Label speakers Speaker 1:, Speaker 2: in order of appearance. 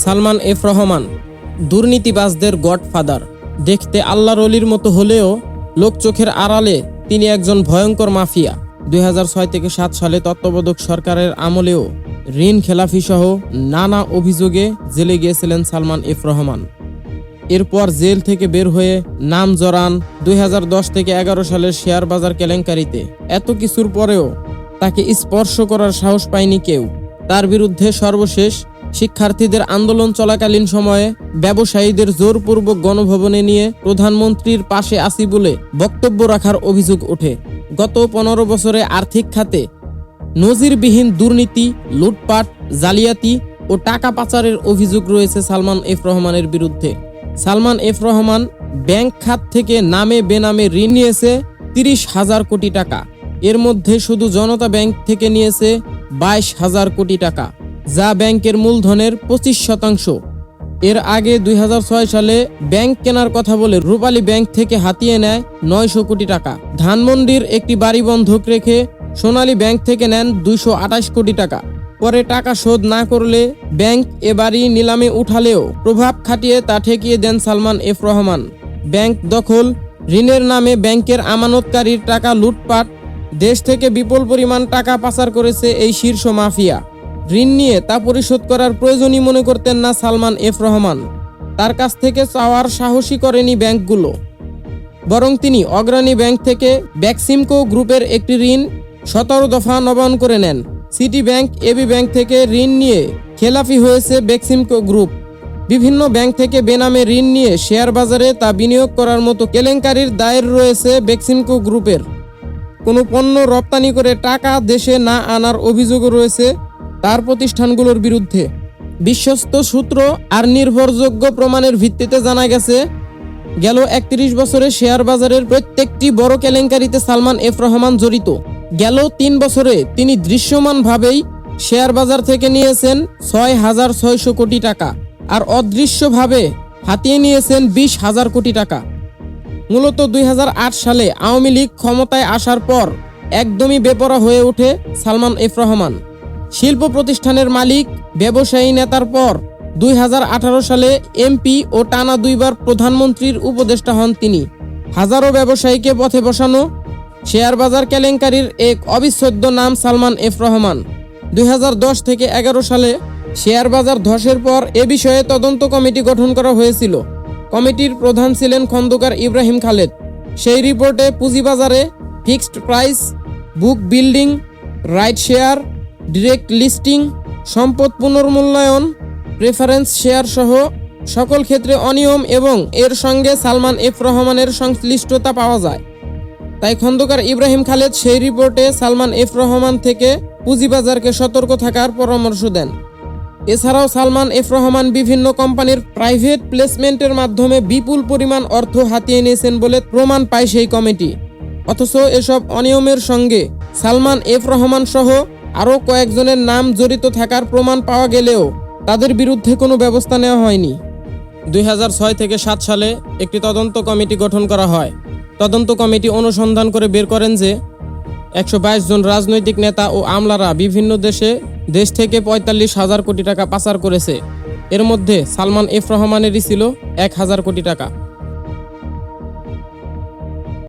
Speaker 1: Salman F Rahman, দুর্নীতিবাজদের godfather. দেখতে আল্লাহর অলির মতো হলেও লোকচোখের আড়ালে তিনি একজন ভয়ঙ্কর মাফিয়া। দুই হাজার ছয় থেকে সাত সালে তত্ত্বাবধায়ক সরকারের আমলেও ঋণ খেলাফি সহ নানা অভিযোগে জেলে গিয়েছিলেন সালমান এফ রহমান। এরপর জেল থেকে বের হয়ে নাম জড়ান দুই থেকে এগারো সালের শেয়ার বাজার কেলেঙ্কারিতে। এত কিছুর পরেও তাকে স্পর্শ করার সাহস পায়নি কেউ। তার বিরুদ্ধে সর্বশেষ শিক্ষার্থীদের আন্দোলন চলাকালীন সময়ে ব্যবসায়ীদের জোরপূর্বক গণভবনে নিয়ে প্রধানমন্ত্রীর পাশে আসি বলে বক্তব্য রাখার অভিযোগ ওঠে। গত পনেরো বছরে আর্থিক খাতে নজিরবিহীন দুর্নীতি, লুটপাট, জালিয়াতি ও টাকা পাচারের অভিযোগ রয়েছে সালমান এফ রহমানের বিরুদ্ধে। সালমান এফ রহমান ব্যাংক খাত থেকে নামে বেনামে ঋণ নিয়েছে তিরিশ হাজার কোটি টাকা। এর মধ্যে শুধু জনতা ব্যাংক থেকে নিয়েছে বাইশ হাজার কোটি টাকা। যা ব্যাংকের মূলধনের পঁচিশ শতাংশ। এর আগে দুই হাজার ছয় সালে ব্যাংক কেনার কথা বলে রূপালী ব্যাংক থেকে হাতিয়ে নেয় নয়শো কোটি টাকা। ধানমন্ডির একটি বাড়ি বন্ধক রেখে সোনালী ব্যাংক থেকে নেন দুইশো আঠাশ কোটি টাকা। পরে টাকা শোধ না করলে ব্যাংক এ বাড়ি নিলামে উঠালেও প্রভাব খাটিয়ে তা ঠেকিয়ে দেন সালমান এফ রহমান। ব্যাংক দখল, ঋণের নামে ব্যাংকের আমানতকারীর টাকা লুটপাট, দেশ থেকে বিপুল পরিমাণ টাকা পাচার করেছে এই শীর্ষ মাফিয়া। ঋণ নিয়ে তা পরিশোধ করার প্রয়োজনই মনে করতেন না সালমান এফ রহমান। তার কাছ থেকে চাওয়ার সাহসী করেনি ব্যাংকগুলো। বরং তিনি অগ্রণী ব্যাংক থেকে ব্যাকসিমকো গ্রুপের একটি ঋণ সতেরো দফা নবায়ন করে নেন। সিটি ব্যাংক, এবি ব্যাংক থেকে ঋণ নিয়ে খেলাফি হয়েছে বেক্সিমকো গ্রুপ। বিভিন্ন ব্যাংক থেকে বেনামে ঋণ নিয়ে শেয়ার বাজারে তা বিনিয়োগ করার মতো কেলেঙ্কারির দায়ের রয়েছে বেক্সিমকো গ্রুপের। কোনো পণ্য রপ্তানি করে টাকা দেশে না আনার অভিযোগও রয়েছে তার প্রতিষ্ঠানগুলোর বিরুদ্ধে। বিশ্বস্ত সূত্র আর নির্ভরযোগ্য প্রমাণের ভিত্তিতে জানা গেছে, গেল একত্রিশ বছরে শেয়ার বাজারের প্রত্যেকটি বড় কেলেঙ্কারিতে সালমান এফ রহমান জড়িত। গেল তিন বছরে তিনি দৃশ্যমানভাবেই শেয়ার বাজার থেকে নিয়েছেন ছয় হাজার ছয়শো কোটি টাকা আর অদৃশ্যভাবে হাতিয়ে নিয়েছেন বিশ হাজার কোটি টাকা। মূলত দুই হাজার আট সালে আওয়ামী লীগ ক্ষমতায় আসার পর একদমই বেপরা হয়ে ওঠে সালমান এফ রহমান। শিল্প প্রতিষ্ঠানের মালিক, ব্যবসায়ী নেতার পর দুই হাজার আঠারো সালে এমপি ও টানা দুইবার প্রধানমন্ত্রীর উপদেষ্টা হন তিনি। হাজারো ব্যবসায়ীকে পথে বসানো, শেয়ার বাজার কেলেঙ্কারির এক অবিচ্ছেদ্য নাম সালমান এফ রহমান। দুই হাজার দশ থেকে এগারো সালে শেয়ার বাজার ধসের পর এ বিষয়ে তদন্ত কমিটি গঠন করা হয়েছিল। কমিটির প্রধান ছিলেন খন্দকার ইব্রাহিম খালেদ। সেই রিপোর্টে পুঁজিবাজারে fixed price, book building right share direct listing, সম্পদ পুনর্মূল্যায়ন, প্রেফারেন্স শেয়ার সহ সকল ক্ষেত্রে অনিয়ম এবং এর সঙ্গে সালমান এফ রহমানের সংশ্লিষ্টতা পাওয়া যায়। তাই খন্দকার ইব্রাহিম খালেদ সেই রিপোর্টে সালমান এফ রহমান থেকে পুঁজিবাজারকে সতর্ক থাকার পরামর্শ দেন। এছাড়াও সালমান এফ রহমান বিভিন্ন কোম্পানির প্রাইভেট প্লেসমেন্টের মাধ্যমে বিপুল পরিমাণ অর্থ হাতিয়ে নিয়েছেন বলে প্রমাণ পায় সেই কমিটি। অথচ এসব অনিয়মের সঙ্গে সালমান এফ রহমান সহ আরও কয়েকজনের নাম জড়িত থাকার প্রমাণ পাওয়া গেলেও তাদের বিরুদ্ধে কোনো ব্যবস্থা নেওয়া হয়নি। দুই হাজার ছয় থেকে সাত সালে একটি তদন্ত কমিটি গঠন করা হয়। তদন্ত কমিটি অনুসন্ধান করে বের করেন যে, একশো বাইশ জন রাজনৈতিক নেতা ও আমলারা বিভিন্ন দেশে দেশ থেকে পঁয়তাল্লিশ হাজার কোটি টাকা পাচার করেছে। এর মধ্যে সালমান এফ রহমানেরই ছিল এক হাজার কোটি টাকা।